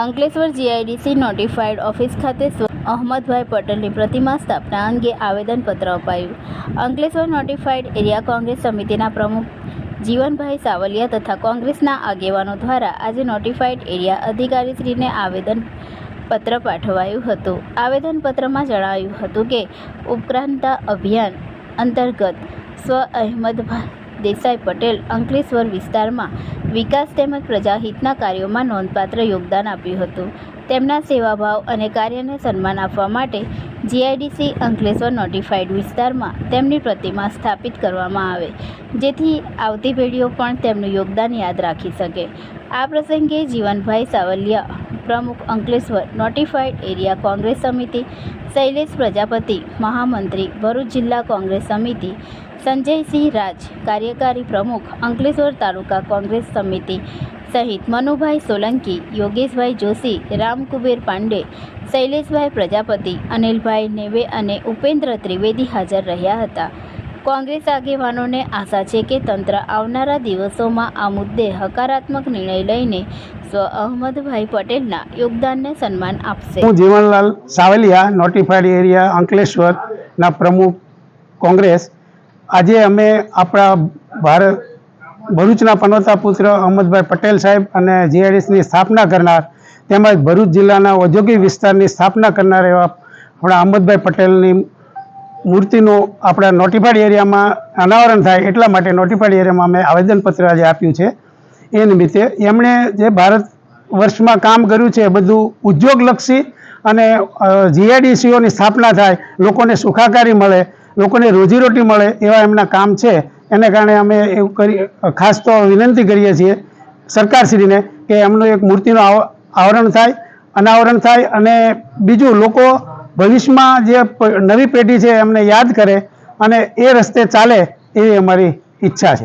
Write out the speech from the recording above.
Ankleshwar GIDC notified office ખાતે અહમદભાઈ પટેલની પ્રતિમા સ્થાપના અંગે આવેદનપત્ર અપાયું. અંકલેશ્વર નોટિફાઈડ એરિયા કોંગ્રેસ સમિતિના પ્રમુખ જીવનભાઈ સાવલિયા તથા કોંગ્રેસના આગેવાનો દ્વારા આજે નોટિફાઈડ એરિયા અધિકારીશ્રીને આવેદન પત્ર પાઠવાયું હતું. આવેદનપત્રમાં જણાવ્યું હતું કે ઉપક્રાંતા અભિયાન અંતર્ગત સ્વ અહેમદભાઈ દેસાઈ પટેલ અંકલેશ્વર વિસ્તારમાં વિકાસ તેમજ પ્રજાહિતના કાર્યોમાં નોંધપાત્ર યોગદાન આપ્યું હતું. તેમના સેવાભાવ અને કાર્યને સન્માન આપવા માટે જીઆઈડીસી અંકલેશ્વર નોટિફાઈડ વિસ્તારમાં તેમની પ્રતિમા સ્થાપિત કરવામાં આવે, જેથી આવતી પેઢીઓ પણ તેમનું યોગદાન યાદ રાખી શકે. આ પ્રસંગે જીવનભાઈ સાવલિયા, પ્રમુખ અંકલેશ્વર નોટિફાઈડ એરિયા કોંગ્રેસ સમિતિ, શૈલેષ પ્રજાપતિ, મહામંત્રી ભરૂચ જિલ્લા કોંગ્રેસ સમિતિ સંજયસિંહ રાજ, કાર્યકારી પ્રમુખ, અંકલેશ્વર તાલુકા કોંગ્રેસ સમિતિ સહિત મનુભાઈ સોલંકી, યોગેશભાઈ જોશી, રામકુબેર પાંડે, શૈલેષભાઈ પ્રજાપતિ, અનિલભાઈ નેવે અને ઉપેન્દ્ર ત્રિવેદી હાજર રહ્યા હતા. કોંગ્રેસ આગેવાનોને આશા છે કે તંત્ર આવનારા દિવસોમાં આ મુદ્દે હકારાત્મક નિર્ણય લઈને સ્વ અહમદભાઈ પટેલના યોગદાનને સન્માન આપશે. હું જીવનલાલ સાવલિયા નોટિફાઈડ એરિયા અંકલેશ્વરના પ્રમુખ કોંગ્રેસ આજે અમે આપણા ભારત ભરૂચના પનોતા પુત્ર અહમદભાઈ પટેલ સાહેબ અને જીઆઈડીસની સ્થાપના કરનાર તેમજ ભરૂચ જિલ્લાના ઔદ્યોગિક વિસ્તારની સ્થાપના કરનાર એવા આપણા અહમદભાઈ પટેલની મૂર્તિનું આપણા નોટિફાઈડ એરિયામાં અનાવરણ થાય એટલા માટે નોટિફાઈડ એરિયામાં અમે આવેદનપત્ર આજે આપ્યું છે. એ નિમિત્તે એમણે જે ભારત વર્ષમાં કામ કર્યું છે એ બધું ઉદ્યોગલક્ષી અને જીઆઈડીસીઓની સ્થાપના થાય, લોકોને સુખાકારી મળે લોકોને રોજીરોટી મળે એવા એમના કામ છે. એને કારણે અમે એવું કરી, ખાસ તો વિનંતી કરીએ છીએ સરકારશ્રીને કે એમનું એક મૂર્તિનું આવ- આવરણ થાય, અનાવરણ થાય અને બીજું લોકો ભવિષ્યમાં જે નવી પેઢી છે એમને યાદ કરે અને એ રસ્તે ચાલે એવી અમારી ઈચ્છા છે.